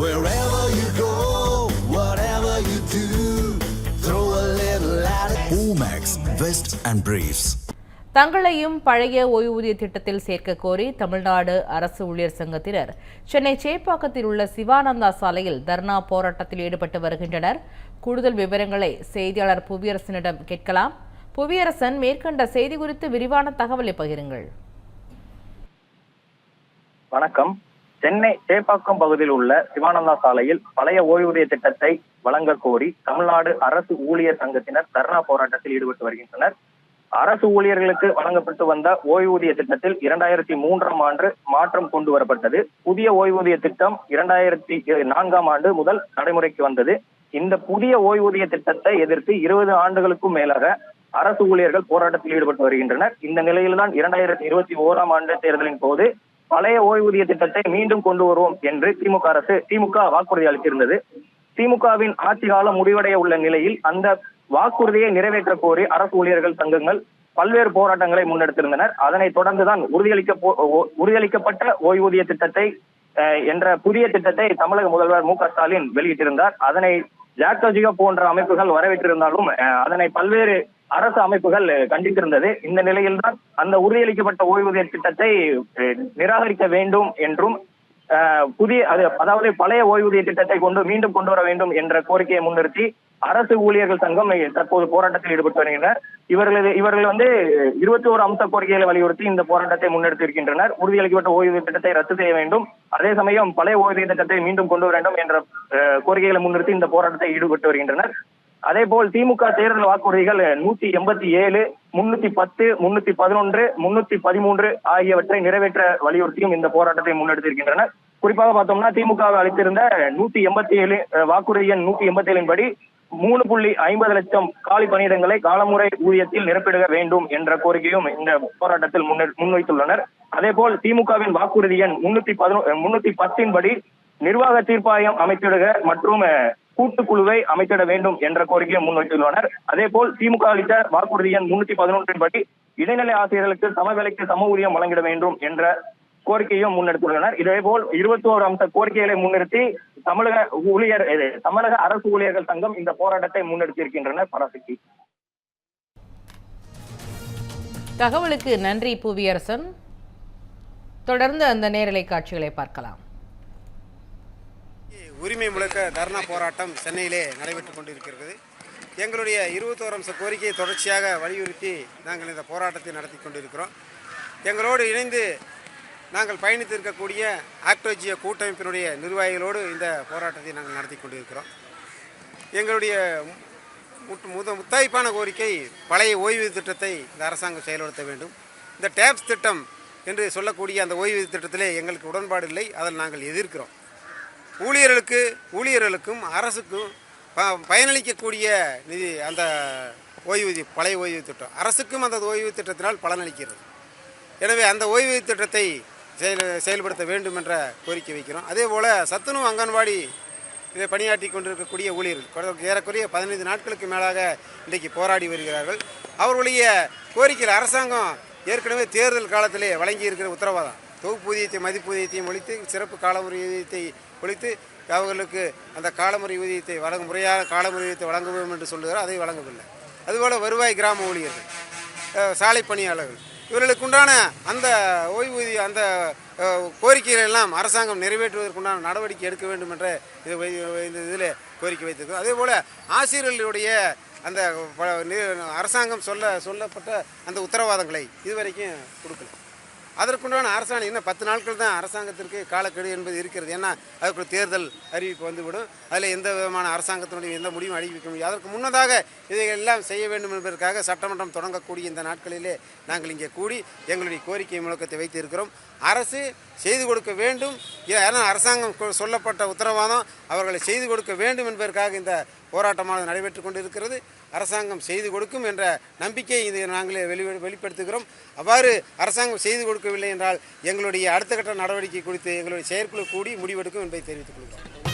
Wherever you go, whatever you do, throw a little at it. Omax, Vest and Briefs. தங்களையும் பழைய ஓய்வூதிய திட்டத்தில் சேர்க்க கோரி தமிழ்நாடு அரசு ஊழியர் சங்கத்தினர். சென்னை சேப்பாக்கத்தில் உள்ள சிவானந்தா சாலையில் தர்ணா போராட்டத்தில் ஈடுபட்டு வருகின்றனர். கூடுதல் விவரங்களை செய்தியாளர் புவியரசனிடம் கேட்கலாம். புவியரசன் மேற்கண்ட செய்தி குறித்து விரிவான தகவலை பகிருங்கள். வணக்கம். சென்னை சேப்பாக்கம் பகுதியில் உள்ள சிவானந்தா சாலையில் பழைய ஓய்வூதிய திட்டத்தை வழங்க கோரி தமிழ்நாடு அரசு ஊழியர் சங்கத்தினர் தர்ணா போராட்டத்தில் ஈடுபட்டு வருகின்றனர். அரசு ஊழியர்களுக்கு வழங்கப்பட்டு வந்த ஓய்வூதிய திட்டத்தில் இரண்டாயிரத்தி மூன்றாம் ஆண்டு மாற்றம் கொண்டு வரப்பட்டது. புதிய ஓய்வூதிய திட்டம் இரண்டாயிரத்தி நான்காம் ஆண்டு முதல் நடைமுறைக்கு வந்தது. இந்த புதிய ஓய்வூதிய திட்டத்தை எதிர்த்து இருபது ஆண்டுகளுக்கும் மேலாக அரசு ஊழியர்கள் போராட்டத்தில் ஈடுபட்டு வருகின்றனர். இந்த நிலையில்தான் இரண்டாயிரத்தி இருபத்தி ஓராம் ஆண்டு தேர்தலின் போது பழைய ஓய்வூதிய திட்டத்தை மீண்டும் கொண்டு வருவோம் என்று திமுக அரசு திமுக வாக்குறுதி அளித்திருந்தது. திமுகவின் ஆட்சி காலம் முடிவடைய உள்ள நிலையில் அந்த வாக்குறுதியை நிறைவேற்ற கோரி அரசு ஊழியர்கள் சங்கங்கள் பல்வேறு போராட்டங்களை முன்னெடுத்திருந்தனர். அதனைத் தொடர்ந்துதான் உறுதியளிக்க உறுதியளிக்கப்பட்ட ஓய்வூதிய திட்டத்தை அஹ், என்ற புதிய திட்டத்தை தமிழக முதல்வர் மு ஸ்டாலின் வெளியிட்டிருந்தார். அதனை ஜாக்டோஜிகோ போன்ற அமைப்புகள் வரவேற்றிருந்தாலும் அஹ், அதனை பல்வேறு அரசு அமைப்புகள் கண்டித்திருந்தது. இந்த நிலையில்தான் அந்த உறுதியளிக்கப்பட்ட ஓய்வூதிய திட்டத்தை நிராகரிக்க வேண்டும் என்றும் புதிய அது அதாவது பழைய ஓய்வூதிய திட்டத்தை கொண்டு மீண்டும் கொண்டு வர வேண்டும் என்ற கோரிக்கையை முன்னிறுத்தி அரசு ஊழியர்கள் சங்கம் தற்போது போராட்டத்தில் ஈடுபட்டு வருகின்றனர். இவர்களது இவர்கள் வந்து இருபத்தி ஒரு அம்ச கோரிக்கைகளை வலியுறுத்தி இந்த போராட்டத்தை முன்னெடுத்து இருக்கின்றனர் உறுதியளிக்கப்பட்ட ஓய்வூதிய திட்டத்தை ரத்து செய்ய வேண்டும். அதே சமயம் பழைய ஓய்வூதிய திட்டத்தை மீண்டும் கொண்டு வர வேண்டும் என்ற அஹ், கோரிக்கைகளை முன்னிறுத்தி இந்த போராட்டத்தை ஈடுபட்டு வருகின்றனர். அதே போல் திமுக தேர்தல் வாக்குறுதிகள் நூத்தி எண்பத்தி ஏழு முன்னூத்தி பத்து முன்னூத்தி பதினொன்று முன்னூத்தி பதிமூன்று ஆகியவற்றை நிறைவேற்ற வலியுறுத்தியும் இந்த போராட்டத்தை முன்னெடுத்திருக்கின்றனர் குறிப்பாக பார்த்தோம்னா திமுக அளித்திருந்த நூத்தி எண்பத்தி ஏழு வாக்குறுதி எண் நூத்தி எண்பத்தி ஏழின் படி மூணு புள்ளி ஐம்பது லட்சம் காலி பணியிடங்களை காலமுறை ஊதியத்தில் நிரப்பிட வேண்டும் என்ற கோரிக்கையும் இந்த போராட்டத்தில் முன்வைத்துள்ளனர். அதே போல் திமுகவின் வாக்குறுதி எண் முன்னூத்தி பதினோ முன்னூத்தி பத்தின் படி நிர்வாக தீர்ப்பாயம் அமைத்திடுக மற்றும் கூட்டுக்குழுவை அமைத்திட வேண்டும் என்ற கோரிக்கையை முன்வைத்துள்ளனர். அதே போல் திமுக அளித்த வாக்குறுதி எண் முன்னூத்தி பதினொன்றின் படி இடைநிலை ஆசிரியர்களுக்கு சம வேலைக்கு சம ஊதியம் வழங்கிட வேண்டும் என்ற கோரிக்கையும் முன்னெடுத்துள்ளனர். இதேபோல் இருபத்தி ஓரு அம்ச கோரிக்கைகளை முன்னிறுத்தி தமிழக ஊழியர் தமிழக அரசு ஊழியர்கள் சங்கம் இந்த போராட்டத்தை முன்னெடுத்திருக்கின்றனர். பரசுக்கு. தகவலுக்கு நன்றி புவியரசன். தொடர்ந்து அந்த நேரலை காட்சிகளை பார்க்கலாம். உரிமை முழக்க தர்ணா போராட்டம் சென்னையிலே நடைபெற்று கொண்டிருக்கிறது. எங்களுடைய இருபத்தோரு அம்ச கோரிக்கையை தொடர்ச்சியாக வலியுறுத்தி நாங்கள் இந்த போராட்டத்தை நடத்தி கொண்டிருக்கிறோம். எங்களோடு இணைந்து நாங்கள் பயணித்திருக்கக்கூடிய ஆக்டோஜிய கூட்டமைப்பினுடைய நிர்வாகிகளோடு இந்த போராட்டத்தை நாங்கள் நடத்தி கொண்டிருக்கிறோம். எங்களுடைய முட்டு முத முத்தாய்ப்பான கோரிக்கை பழைய ஓய்வூதிய திட்டத்தை இந்த அரசாங்கம் செயல்படுத்த வேண்டும். இந்த டேப்ஸ் திட்டம் என்று சொல்லக்கூடிய அந்த ஓய்வூதிய திட்டத்திலே எங்களுக்கு உடன்பாடு இல்லை. அதில் நாங்கள் எதிர்க்கிறோம். ஊழியர்களுக்கு ஊழியர்களுக்கும் அரசுக்கும் ப- பயனளிக்கக்கூடிய நிதி அந்த ஓய்வூதிய பழைய ஓய்வு திட்டம். அரசுக்கும் அந்த ஓய்வு திட்டத்தினால் பலனளிக்கிறது. எனவே அந்த ஓய்வூதிய திட்டத்தை செயல் செயல்படுத்த வேண்டும் என்ற கோரிக்கை வைக்கிறோம். அதே போல் சத்துணவு அங்கன்வாடி இதை பணியாற்றி கொண்டிருக்கக்கூடிய ஊழியர்கள் ஏறக்குறைய பதினைந்து நாட்களுக்கு மேலாக இன்றைக்கு போராடி வருகிறார்கள். அவர்களுடைய கோரிக்கையில் அரசாங்கம் ஏற்கனவே தேர்தல் காலத்திலே வழங்கி இருக்கிற உத்தரவாதம். தொகுப்பூதியத்தை மதிப்பூதியத்தையும் ஒழித்து சிறப்பு காலமுறை ஊதியத்தை ஒழித்து அவர்களுக்கு அந்த காலமுறை ஊதியத்தை வழங்க முறையாக காலமுறை ஊதியத்தை வழங்குவோம் என்று சொல்லுகிறார் அதை வழங்கவில்லை. அதுபோல் வருவாய் கிராம ஊழியர்கள் சாலை பணியாளர்கள் இவர்களுக்குண்டான அந்த ஓய்வூதிய அந்த கோரிக்கைகளெல்லாம் கோரிக்கைகள் எல்லாம் அரசாங்கம் நிறைவேற்றுவதற்குண்டான நடவடிக்கை எடுக்க வேண்டும் என்ற இது வை- இந்த இதில் கோரிக்கை வைத்திருக்கிறோம் அதே போல் ஆசிரியர்களுடைய அந்த அரசாங்கம் சொல்ல சொல்லப்பட்ட அந்த உத்தரவாதங்களை இதுவரைக்கும் கொடுக்கல. அதற்குண்டான அரசாணை இன்னும் பத்து நாட்கள் தான் அரசாங்கத்திற்கு காலக்கெடு என்பது இருக்கிறது. ஏன்னா அதற்குள் தேர்தல் அறிவிப்பு வந்துவிடும். அதில் எந்த விதமான அரசாங்கத்தினுடைய எந்த முடிவும் அறிவிக்க முடியும் அதற்கு முன்னதாக இதை எல்லாம் செய்ய வேண்டும் என்பதற்காக சட்டமன்றம் தொடங்கக்கூடிய இந்த நாட்களிலே நாங்கள் இங்கே கூடி எங்களுடைய கோரிக்கை முழக்கத்தை வைத்திருக்கிறோம். அரசு செய்து கொடுக்க வேண்டும். ஏன்னா அரசாங்கம் கொ- சொல்லப்பட்ட உத்தரவாதம் அவர்களை செய்து கொடுக்க வேண்டும் என்பதற்காக இந்த போராட்டமானது நடைபெற்று கொண்டிருக்கிறது. அரசாங்கம் செய்து கொடுக்கும் என்ற நம்பிக்கையை இது நாங்களே வெளி வெளிப்படுத்துகிறோம். அவ்வாறு அரசாங்கம் செய்து கொடுக்கவில்லை என்றால் எங்களுடைய அடுத்த கட்ட நடவடிக்கை குறித்து எங்களுடைய செயற்குழு கூடி முடிவெடுக்கும் என்பதை தெரிவித்துக் கொள்கிறோம்.